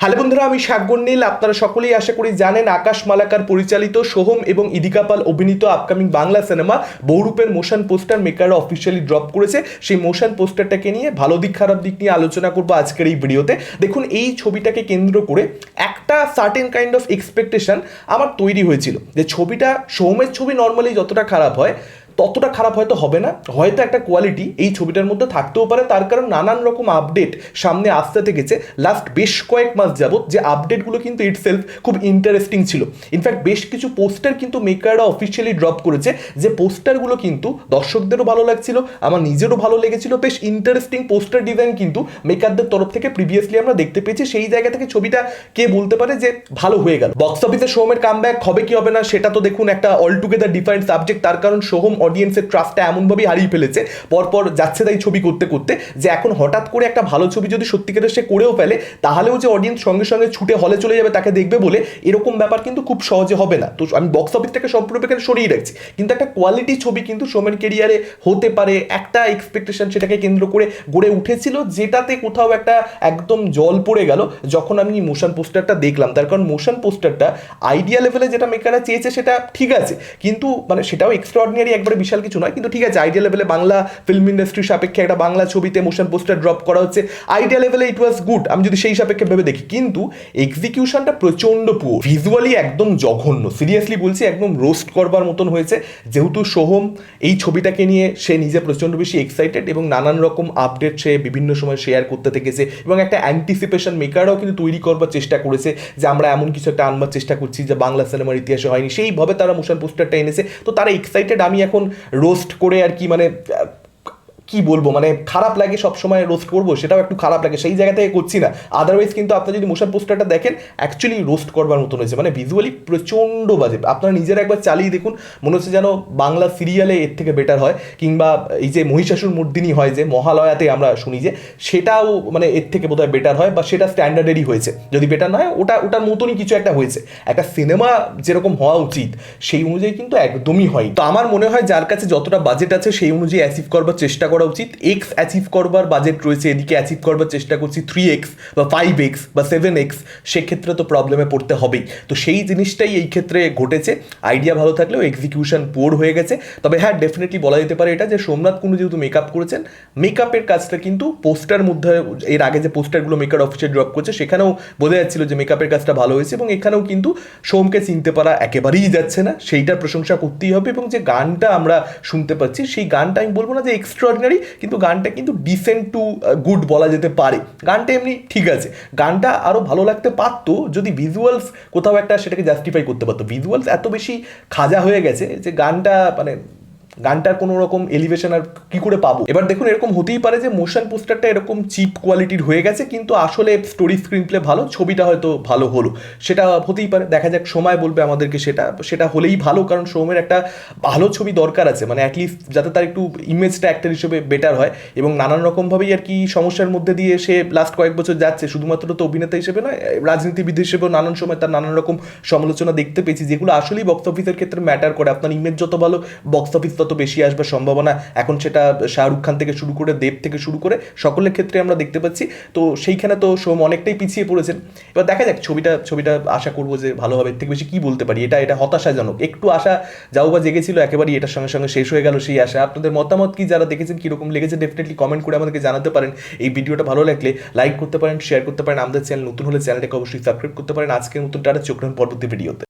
Hello বন্ধুরা, আমি শাকগন নীল। আপনারা সকলেই আশা করি জানেন আকাশ মালাকার পরিচালিত সোহম এবং ইদিকা পাল অভিনীত আপকামিং বাংলা সিনেমা বহুরূপের মোশন পোস্টার মেকাররা অফিসিয়ালি ড্রপ করেছে। সেই মোশন পোস্টারটাকে নিয়ে ভালো দিক, খারাপ দিক নিয়ে আলোচনা করব আজকের এই ভিডিওতে। দেখুন, এই ছবিটাকে কেন্দ্র করে একটা সার্টেন কাইন্ড অফ এক্সপেকটেশন আমার তৈরি হয়েছিল। যে ছবিটা, সোহমের ছবি নর্মালি যতটা খারাপ হয় ততটা খারাপ হয়তো হবে না। হয়তো একটা কোয়ালিটি এই ছবিটার মধ্যে থাকতেও পারে। তার কারণ নানান রকম আপডেট সামনে আসতে থেকেছে লাস্ট বেশ কয়েক মাস যাবত যে আপডেটগুলো কিন্তু ইটসেলফ খুব ইন্টারেস্টিং ছিল। ইনফ্যাক্ট বেশ কিছু পোস্টার কিন্তু মেকাররা অফিসিয়ালি ড্রপ করেছে। যে পোস্টারগুলো কিন্তু দর্শকদেরও ভালো লাগছিল, আমার নিজেরও ভালো লেগেছিল। বেশ ইন্টারেস্টিং পোস্টার ডিজাইন কিন্তু মেকারদের তরফ থেকে প্রিভিয়াসলি আমরা দেখতে পেয়েছি। সেই জায়গা থেকে ছবিটা কে বলতে পারে যে ভালো হয়ে গেল। বক্স অফিসে সোহমের কাম হবে কি হবে না, সেটা তো দেখুন একটা অল টুগেদার ডিফারেন্ট সাবজেক্ট তার কারণ সোহম অডিয়েন্সের ট্রাস্টটা এমনভাবেই হারিয়ে ফেলেছে, পরপর যাচ্ছে তাই ছবি করতে করতে, যে এখন হঠাৎ করে একটা ভালো ছবি যদি সত্যিকারের সে করেও ফেলে, তাহলেও যে অডিয়েন্স সঙ্গে সঙ্গে ছুটে হলে চলে যাবে তাকে দেখবে বলে এরকম ব্যাপার কিন্তু খুব সহজে হবে না। তো আমি বক্স অফিসটাকে সম্পূর্ণ এখানে সরিয়ে রাখছি। কিন্তু একটা কোয়ালিটি ছবি কিন্তু সোমের কেরিয়ারে হতে পারে, একটা এক্সপেকটেশন সেটাকে কেন্দ্র করে গড়ে উঠেছিল, যেটাতে কোথাও একটা একদম জল পড়ে গেল, যখন আমি মোশন পোস্টারটা দেখলাম। তার কারণ মোশন পোস্টারটা আইডিয়া লেভেলে যেটা মেকাররা চেয়েছে সেটা ঠিক আছে, কিন্তু মানে সেটাও এক্সট্রা অর্ডিনারি একবারে বিশাল কিছু নয়, কিন্তু ঠিক আছে আইডিয়া লেভেলে বাংলা ফিল্ম ইন্ডাস্ট্রির সাপেক্ষে একটা বাংলা ছবিতে মোশন পোস্টার ড্রপ করা হচ্ছে। আইডিয়া লেভেলে ইট ওয়াজ গুড আমি যদি সেই সাপেক্ষে ভেবে দেখি। কিন্তু এক্সিকিউশনটা প্রচণ্ড পুয়ো ভিজুয়ালি একদম জঘন্য। সিরিয়াসলি বলছি, একদম রোস্ট করবার মতন হয়েছে। যেহেতু সোহম এই ছবিটাকে নিয়ে সে নিজে প্রচণ্ড বেশি এক্সাইটেড এবং নানান রকম আপডেট সে বিভিন্ন সময় শেয়ার করতে থেকেছে এবং একটা অ্যান্টিসিপেশন মেকাররাও কিন্তু তৈরি করবার চেষ্টা করেছে যে আমরা এমন কিছু একটা আনবার চেষ্টা করছি যে বাংলা সিনেমার ইতিহাসে হয়নি। সেইভাবে তারা মোশন পোস্টারটা এনেছে। তো তারা এক্সাইটেড আমি এখন রোস্ট করে আর কি মানে কি বলব? মানে খারাপ লাগে সবসময় রোস্ট করব, সেটাও একটু খারাপ লাগে, সেই জায়গা থেকে করছি না। আদারওয়াইজ কিন্তু আপনি যদি মোশন পোস্টারটা দেখেন অ্যাকচুয়ালি রোস্ট করবার মতন হয়েছে। মানে ভিজুয়ালি প্রচণ্ড বাজে। আপনারা নিজেরা একবার চালিয়ে দেখুন, মনে হচ্ছে যেন বাংলা সিরিয়ালে এর থেকে বেটার হয়, কিংবা এই যে মহিষাসুর মর্দিনী হয় যে মহালয়াতে আমরা শুনি যে, সেটাও মানে এর থেকে বোধহয় বেটার হয়, বা সেটা স্ট্যান্ডার্ডেরই হয়েছে। যদি বেটার নয় ওটা, ওটার মতনই কিছু একটা হয়েছে। একটা সিনেমা যেরকম হওয়া উচিত, সেই অনুযায়ী কিন্তু একদমই হয় তো আমার মনে হয় যার কাছে যতটা বাজেট আছে, সেই অনুযায়ী অ্যাচিভ করবার চেষ্টা উচিত। এক্স অ্যাচিভ করবার বাজেট রয়েছে, এদিকে অ্যাচিভ করবার চেষ্টা করছি থ্রি এক্স বা ফাইভ এক্স বা সেভেন এক্স সেক্ষেত্রে তো প্রবলেমে পড়তে হবেই। তো সেই জিনিসটাই এই ক্ষেত্রে ঘটেছে। আইডিয়া ভালো থাকলেও এক্সিকিউশন পোর হয়ে গেছে। তবে হ্যাঁ ডেফিনেটলি বলা যেতে পারে এটা যে সোমনাথ কুণ্ডু যেহেতু মেকআপ করেছেন মেকআপের কাজটা কিন্তু পোস্টার মধ্যে, এর আগে যে পোস্টারগুলো মেকআপ অফিসে ড্রপ করছে, সেখানেও বোঝা যাচ্ছিল যে মেকআপের কাজটা ভালো হয়েছে এবং এখানেও কিন্তু সোমকে চিনতে পারা একেবারেই যাচ্ছে না। সেইটার প্রশংসা করতেই হবে এবং যে গানটা আমরা শুনতে পাচ্ছি, সেই গানটা আমি বলব না যে এক্সট্রাঅর্ডিনারি কিন্তু গানটা কিন্তু ডিসেন্ট টু গুড বলা যেতে পারে। গানটা এমনি ঠিক আছে। গানটা আরও ভালো লাগতে পারতো যদি ভিজুয়ালস কোথাও একটা সেটাকে জাস্টিফাই করতে পারতো। ভিজুয়ালস এত বেশি খাজা হয়ে গেছে যে গানটা মানে গানটার কোনো রকম এলিভেশন আর কি করে পাবো? এবার দেখুন, এরকম হতেই পারে যে মোশন পোস্টারটা এরকম চিপ কোয়ালিটির হয়ে গেছে, কিন্তু আসলে স্টোরি স্ক্রিন প্লে ভালো, ছবিটা হয়তো ভালো হলো। সেটা হতেই পারে, দেখা যাক, সময় বলবে আমাদেরকে সেটা সেটা হলেই ভালো, কারণ সৌমের একটা ভালো ছবি দরকার আছে মানে অ্যাটলিস্ট যাতে তার একটু ইমেজটা অ্যাক্টর হিসেবে বেটার হয়, এবং নানান রকমভাবেই আর কি সমস্যার মধ্যে দিয়ে সে লাস্ট কয়েক বছর যাচ্ছে। শুধুমাত্র তো অভিনেতা হিসেবে নয় রাজনীতিবিদ হিসেবেও নানান সময় তার নানান রকম সমালোচনা দেখতে পেয়েছি, যেগুলো আসলেই বক্স অফিসের ক্ষেত্রে ম্যাটার করে। আপনার ইমেজ যত ভালো বক্স অফিস তত বেশি আসবার সম্ভাবনা এখন সেটা শাহরুখ খান থেকে শুরু করে দেব থেকে শুরু করে সকলের ক্ষেত্রে আমরা দেখতে পাচ্ছি। তো সেইখানে তো সোম অনেকটাই পিছিয়ে পড়েছেন। এবার দেখা যাক ছবিটা ছবিটা আশা করব যে ভালো হবে। এর থেকে বেশি কি বলতে পারি? এটা এটা হতাশাজনক। একটু আশা যাও বা জেগেছিল, একেবারেই এটার সঙ্গে সঙ্গে শেষ হয়ে গেল সেই আশা। আপনাদের মতামত কি? যারা দেখেছেন, কীরকম লেগেছে ডেফিনেটলি কমেন্ট করে আমাদেরকে জানাতে পারেন। এই ভিডিওটা ভালো লাগলে লাইক করতে পারেন শেয়ার করতে পারেন। আমাদের চ্যানেল নতুন হলে চ্যানেলটাকে অবশ্যই সাবস্ক্রাইব করতে পারেন। আজকের মতন টাটা, চোখ পরবর্তী ভিডিওতে